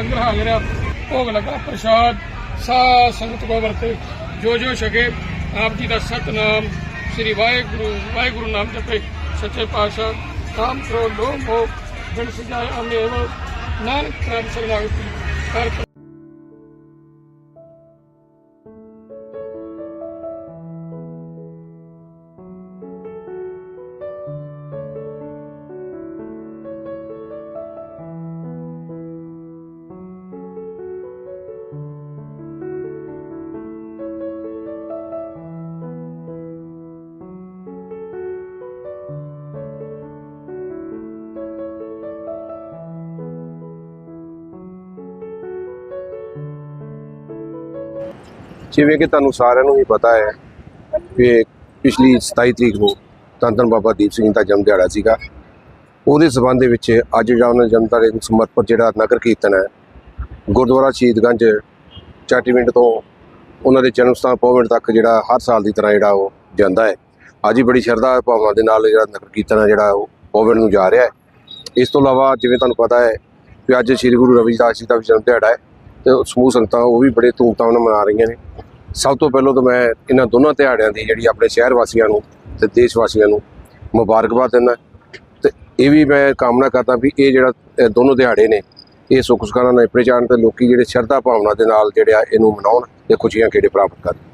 ਲੰਗਰ ਹਾਲ ਰਿਹਾ ਭੋਗ ਲੱਗਾ, ਪ੍ਰਸ਼ਾਦ ਸਾ ਸੰਗਤ ਕੋ ਵਰਤੇ, ਜੋ ਜੋ ਛਕੇ, ਆਪ ਜੀ ਦਾ ਸਤਨਾਮ, ਸ੍ਰੀ ਵਾਹਿਗੁਰੂ ਵਾਹਿਗੁਰੂ ਨਾਮ ਜਪੇ, ਸੱਚੇ ਪਾਤਸ਼ਾਹ ਕਾਮ ਕਰੋ ਲੋ ਮੋ ਬਿਨ ਸਜਾਏ ਅਮੇਵ ਨਾਨਕ ਨਾਮ ਸਰਨਾਗਤੀ ਕਰ ਜਿਵੇਂ ਕਿ ਤੁਹਾਨੂੰ ਸਾਰਿਆਂ ਨੂੰ ਹੀ ਪਤਾ ਹੈ ਕਿ ਪਿਛਲੀ 27 ਤਰੀਕ ਨੂੰ ਧੰਨ ਧੰਨ ਬਾਬਾ ਦੀਪ ਸਿੰਘ ਦਾ ਜਨਮ ਦਿਹਾੜਾ ਸੀਗਾ। ਉਹਦੇ ਸਬੰਧ ਦੇ ਵਿੱਚ ਅੱਜ ਜਿਹੜਾ ਉਹਨਾਂ ਦੇ ਜਨਮ ਦਿਹਾੜੇ ਨੂੰ ਸਮਰਪਿਤ ਜਿਹੜਾ ਨਗਰ ਕੀਰਤਨ ਹੈ, ਗੁਰਦੁਆਰਾ ਸ਼ਹੀਦਗੰਜ, ਚਾਟੀਵਿੰਡ ਤੋਂ ਉਹਨਾਂ ਦੇ ਜਨਮ ਸਥਾਨ ਪੌਵਿੰਡ ਤੱਕ ਜਿਹੜਾ ਹਰ ਸਾਲ ਦੀ ਤਰ੍ਹਾਂ ਜਿਹੜਾ ਉਹ ਜਾਂਦਾ ਹੈ। ਅੱਜ ਹੀ ਬੜੀ ਸ਼ਰਧਾ ਭਾਵਨਾ ਦੇ ਨਾਲ ਜਿਹੜਾ ਨਗਰ ਕੀਰਤਨ ਹੈ ਜਿਹੜਾ ਉਹ ਪੌਵਿੰਡ ਨੂੰ ਜਾ ਰਿਹਾ ਹੈ। ਇਸ ਤੋਂ ਇਲਾਵਾ ਜਿਵੇਂ ਤੁਹਾਨੂੰ ਪਤਾ ਹੈ ਕਿ ਅੱਜ ਸ੍ਰੀ ਗੁਰੂ ਰਵਿਦਾਸ ਜੀ ਦਾ ਵੀ ਜਨਮ ਦਿਹਾੜਾ ਹੈ। ਤੇ ਸਮੂਹ ਸੰਗਤਾਂ ਉਹ ਵੀ ਬੜੇ ਧੂਮਧਾਮ ਨਾਲ ਮਨਾ ਰਹੀਆਂ ਨੇ। ਸਭ ਤੋਂ ਪਹਿਲਾਂ ਤਾਂ ਮੈਂ ਇਹਨਾਂ ਦੋਨਾਂ ਦਿਹਾੜਿਆਂ ਦੀ ਜਿਹੜੀ ਆਪਣੇ ਸ਼ਹਿਰ ਵਾਸੀਆਂ ਨੂੰ ਤੇ ਦੇਸ਼ ਵਾਸੀਆਂ ਨੂੰ ਮੁਬਾਰਕਬਾਦ ਦਿੰਦਾ। ਤੇ ਇਹ ਵੀ ਮੈਂ ਕਾਮਨਾ ਕਰਦਾ ਵੀ ਇਹ ਜਿਹੜਾ ਦੋਨੋਂ ਦਿਹਾੜੇ ਨੇ, ਇਹ ਸੁੱਖ ਸੁਖਾਨਾ ਨਾਲ ਨਿਪਟੇ ਜਾਣ ਤੇ ਲੋਕੀ ਜਿਹੜੇ ਸ਼ਰਧਾ ਭਾਵਨਾ ਦੇ ਨਾਲ ਜਿਹੜੇ ਆ ਇਹਨੂੰ ਮਨਾਉਣ ਤੇ ਖੁਸ਼ੀਆਂ ਕਿਹੜੇ ਪ੍ਰਾਪਤ ਕਰਨ।